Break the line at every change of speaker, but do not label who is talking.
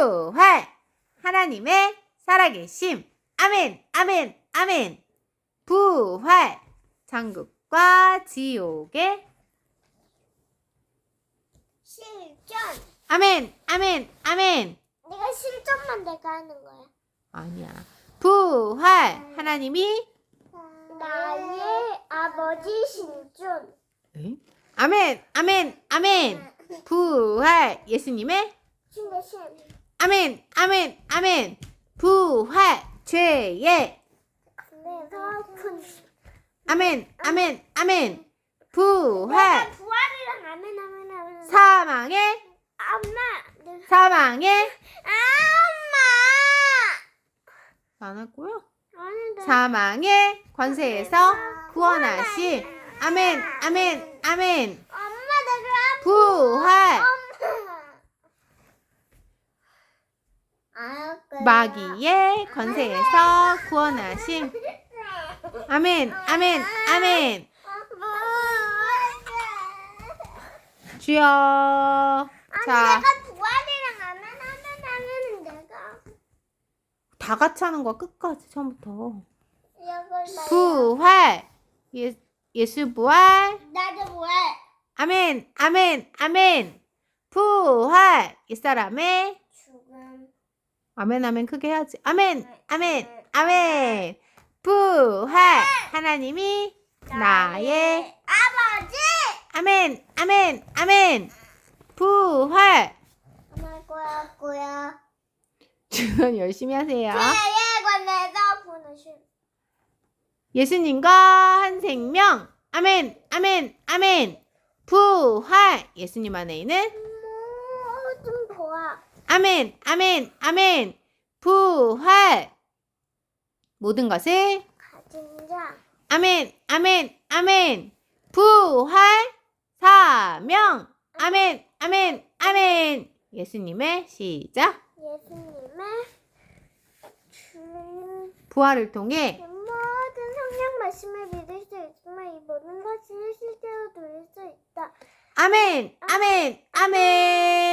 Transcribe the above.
부활 하나님의 살아계심 아멘 아멘 아멘 부활 천국과 지옥의
실전.
아멘 아멘 아멘
내가 실전만 내가 하는 거야.
아니야 부활 하나님이
나의 아버지.
에? 아멘 아멘 아멘 부활 예수님의
신의 신.
아멘 아멘 아멘 부활 죄의
큰.
아멘 아멘 아멘 부활
부활이랑 아멘 아멘 아멘.
사망의
엄마.
사망의
엄마.
안 했고요
아닌데.
사망의 권세에서 구원하신 아멘 아멘 아멘
엄마 내가
부활
엄마. 아, 그래.
마귀의 권세에서 구원하신 아멘 아멘 아멘. 주여. 자.
부활이랑 내가
다 같이 하는 거야 끝까지 처음부터.
이걸
부활. 예, 예수 부활.
나도 부활.
아멘 아멘 아멘. 부활. 옛사람의
죽음
아멘 아멘 크게 해야지. 아멘 아멘 아멘. 부활. 하나님이 나의
아버지.
아멘 아멘 아멘. 부활. 주는 열심히 하세요. 예수님과 한 생명. 아멘 아멘 아멘. 부활. 예수님 안에 있는
아
아멘 아멘 아멘. 부활. 모든 것을
가진 자.
아멘 아멘 아멘. 부활 사명. 아멘 아멘 아멘. 예수님의 시작.
예수님의 주님.
부활을 통해
모든 성령 말씀을 믿을 수 있지만 이 모든 사실을 실제로 누릴 수 있다.
아멘 아멘 아멘